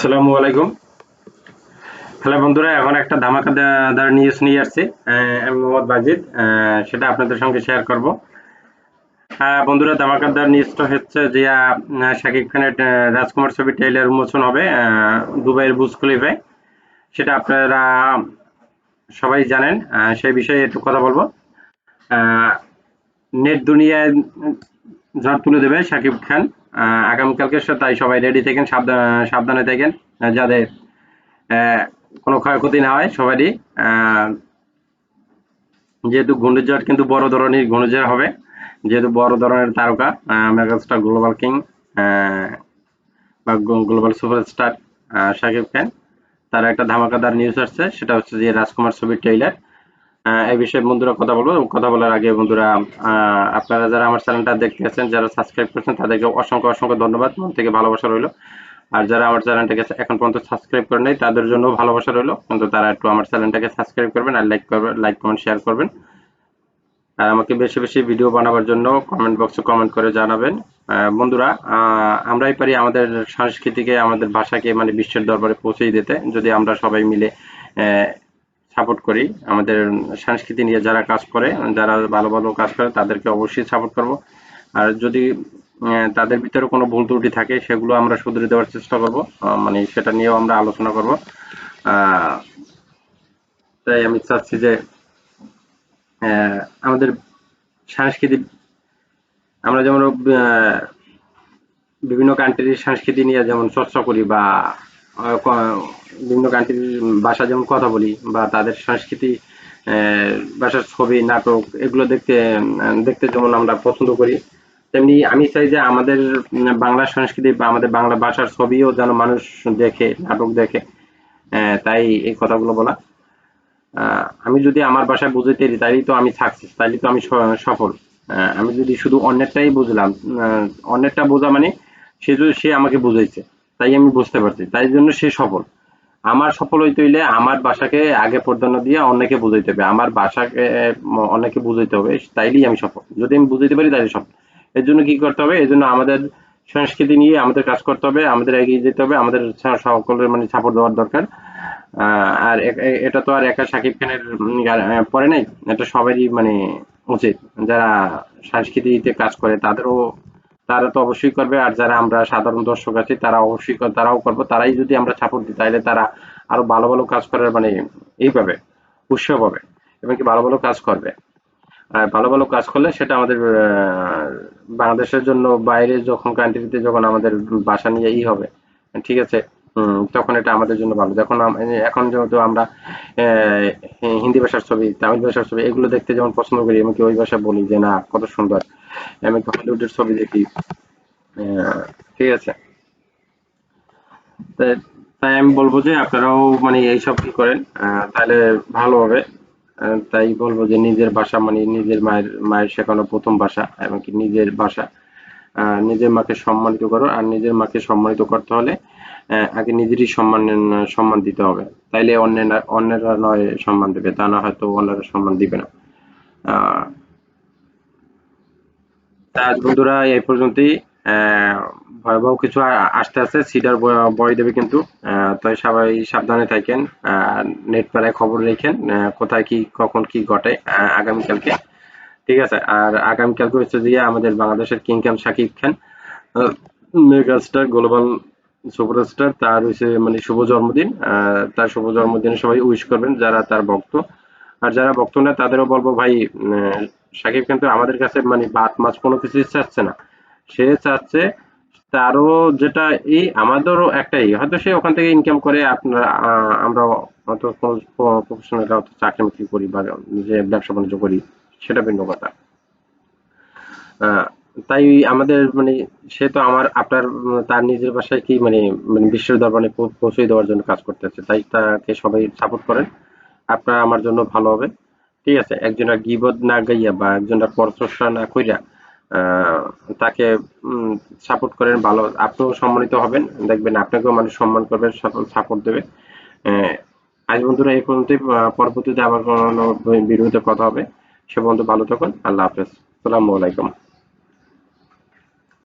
আসসালামু আলাইকুম। হ্যালো বন্ধুরা, এখন একটা ধামাকাদার নিউজ নিয়ে আসছি মোহাম্মদ বাজিদ সেটা আপনাদের সঙ্গে শেয়ার করব। বন্ধুরা ধামাকাদার নিউজটা হচ্ছে যে শাকিব খানের রাজকুমার ছবি ট্রেলার উন্মোচন হবে দুবাইয়ের বুজ খলিফায়। সেটা আপনারা সবাই জানেন সেই বিষয়ে একটু কথা বলব। নেট দুনিয়ায় ঝড় তুলে দেবে শাকিব খান। আগামীকালকে তাই সবাই রেডি থাকেন, সাবধানে থাকেন। যাদের কোনো ক্ষয়ক্ষতি না হয় সবারই যেহেতু ঘূর্ণিঝড় কিন্তু বড় ধরনের ঘূর্ণিঝড় হবে, যেহেতু বড় ধরনের তারকা মেগাস্টার গ্লোবাল কিং বা গ্লোবাল সুপারস্টার শাকিব খান, তার একটা ধামাকাদার নিউজ আসছে, সেটা হচ্ছে যে রাজকুমার ছবির ট্রেইলার এই বিষয়ে বন্ধুরা কথা বলব। কথা বলার আগে বন্ধুরা আপনারা যারা আমার চ্যানেলটা দেখতে আছেন, যারা সাবস্ক্রাইব করছেন, তাদেরকে অসংখ্য অসংখ্য ধন্যবাদ। মন থেকে ভালোবাসা রইল। আর যারা আমার চ্যানেলটাকে এখন পর্যন্ত সাবস্ক্রাইব করেন নাই, তাদের জন্য ভালোবাসা রইল। কিন্তু তারা একটু আমার চ্যানেলটাকে সাবস্ক্রাইব করবেন আর লাইক করবেন লাইক কমেন্ট শেয়ার করবেন। আর আমাকে বেশি বেশি ভিডিও বানাবার জন্য কমেন্ট বক্সে কমেন্ট করে জানাবেন। বন্ধুরা আমরাই পারি আমাদের সংস্কৃতিকে, আমাদের ভাষাকে মানে বিশ্বের দরবারে পৌঁছে দিতে। যদি আমরা সবাই মিলে সাপোর্ট করি। আমাদের সংস্কৃতি নিয়ে যারা কাজ করে, যারা ভালো ভালো কাজ করে, তাদেরকে অবশ্যই সাপোর্ট করব। আর যদি তাদের ভিতরে কোনো ভুল ত্রুটি থাকে, সেগুলো আমরা শুধরে দেওয়ার চেষ্টা করব। মানে সেটা নিয়েও আমরা আলোচনা করব। তাই আমি চাচ্ছি যে আমাদের সাংস্কৃতিক, আমরা যেমন বিভিন্ন কান্ট্রির সংস্কৃতি নিয়ে যেমন চর্চা করি বা বিভিন্ন কান্ট্রির ভাষা যেমন কথা বলি বা তাদের সংস্কৃতি ভাষার ছবি, নাটক, এগুলো দেখতে দেখতে যেমন আমরা পছন্দ করি, তেমনি আমি চাই যে আমাদের বাংলা সংস্কৃতি বা আমাদের বাংলা ভাষার ছবিও যেন মানুষ দেখে, নাটক দেখে তাই এই কথাগুলো বলা। আমি যদি আমার ভাষায় বুঝাইতে পারি, তাইলেই তো আমি সাকসেস তাইলে তো আমি সফল। আমি যদি শুধু অন্যেরটাই বুঝলাম অন্যেরটা বোঝা মানে সে যদি সে আমাকে বুঝাইছে। তাই আমি বুঝতে পারছি তাই জন্য সে সফল। আমার সফল হইতে হইলে আমার ভাষাকে আগে প্রাধান্য দিয়ে অন্যকে বুঝাইতে হবে। আমার আহ, অন্যকে বুঝাইতে হবে তাইলেই আমি সফল। যদি আমি বুঝাইতে পারি তাহলে সফল। এর জন্য কি করতে হবে? এর জন্য আমাদের সংস্কৃতি নিয়ে আমাদের কাজ করতে হবে আমাদের এগিয়ে যেতে হবে আমাদের সকলের মানে সাপোর্ট দেওয়ার দরকার। আর এটা তো আর একা শাকিব খানের পরে নাই এটা সবারই মানে উচিত। যারা সংস্কৃতিতে কাজ করে তাদেরও তারা তো অবশ্যই করবে, আর যারা আমরা সাধারণ দর্শক আছি, তারা অবশ্যই তারাও করব। তারাই যদি আমরা সাপোর্ট দিই, তাহলে তারা আরও ভালো ভালো কাজ করার মানে এই পাবে, উৎসাহ পাবে, এবং কি ভালো ভালো কাজ করবে। ভালো ভালো কাজ করলে সেটা আমাদের বাংলাদেশের জন্য বাইরে যখন কান্ট্রিতে যখন আমাদের বাসা নিয়ে ই হবে, ঠিক আছে? তখন এটা আমাদের জন্য ভালো। যখন এখন যেহেতু আমরা হিন্দি ভাষার ছবি, তামিল ভাষার ছবি, এগুলো দেখতে যেমন পছন্দ করি এমনকি ওই ভাষা বলি যে, না, কত সুন্দর। এমনকি হলিউডের ছবি দেখি। ঠিক আছে। তাই আমি বলব যে, আপনারাও মানে এইসব কি করেন তাহলে ভালো হবে। তাই বলব যে, নিজের ভাষা মানে নিজের মায়ের মায়ের শেখানো প্রথম ভাষা এমনকি নিজের ভাষা নিজের মাকে সম্মানিত করো, আর নিজের মাকে সম্মানিত করতে হলে আগে নিজেরই সম্মান সম্মান দিতে হবে। তাইলে অন্যেরা অন্যেরা নয় সম্মান দেবে, তা না হয়তো অন্যরা সম্মান দিবে না। তা বন্ধুরা, এই পর্যন্তই। ভয়াবহ কিছু আসতে আসতে সিডার বয় দেবে কিন্তু। তাই সবাই সাবধানে থাকেন নেট পাড়ায় খবর রেখেন কোথায় কি, কখন কি ঘটে আগামীকালকে। ঠিক আছে, আর আগামীকালকে হচ্ছে যে আমাদের বাংলাদেশের king Khan Shakib Khan megastar, global superstar তার হচ্ছে মানে শুভ জন্মদিন তার শুভ জন্মদিনে সবাই উইশ করবেন যারা তার ভক্ত। আর যারা ভক্ত না, তাদেরও বলব ভাই শাকিব কিন্তু আমাদের কাছে মানে ভাত মাছ কোনো কিছুই চাচ্ছে না। সে চাচ্ছে তারও যেটা এই আমাদেরও একটাই। হয়তো সে ওখান থেকে ইনকাম করে, আপনার আমরা হয়তো প্রফেশনাল চাকরি বাকরি করি বা নিজে ব্যবসা বাণিজ্য করি, সেটা ভিন্ন কথা। তাই আমাদের মানে সে তো আমার, আপনার, তার নিজের বাসায় কি মানে মানে বিশ্বের দরবারে পৌঁছে দেওয়ার জন্য কাজ করতেছে। তাই তাকে সবাই সাপোর্ট করেন। আপনার আমার জন্য ভালো হবে। ঠিক আছে, একজনের গিবত না গাইয়া বা একজনের পরচর্চা না কইরা তাকে সাপোর্ট করেন, ভালো, আপনিও সম্মানিত হবেন। দেখবেন আপনাকেও মানুষ সম্মান করবে সাপোর্ট দেবে। আজ বন্ধুরা এই পর্যন্তই। পরবর্তীতে আবার কোনো ভিডিওতে কথা হবে। সে পর্যন্ত ভালো থাকুন। আল্লাহ হাফেজ। আসসালামু আলাইকুম।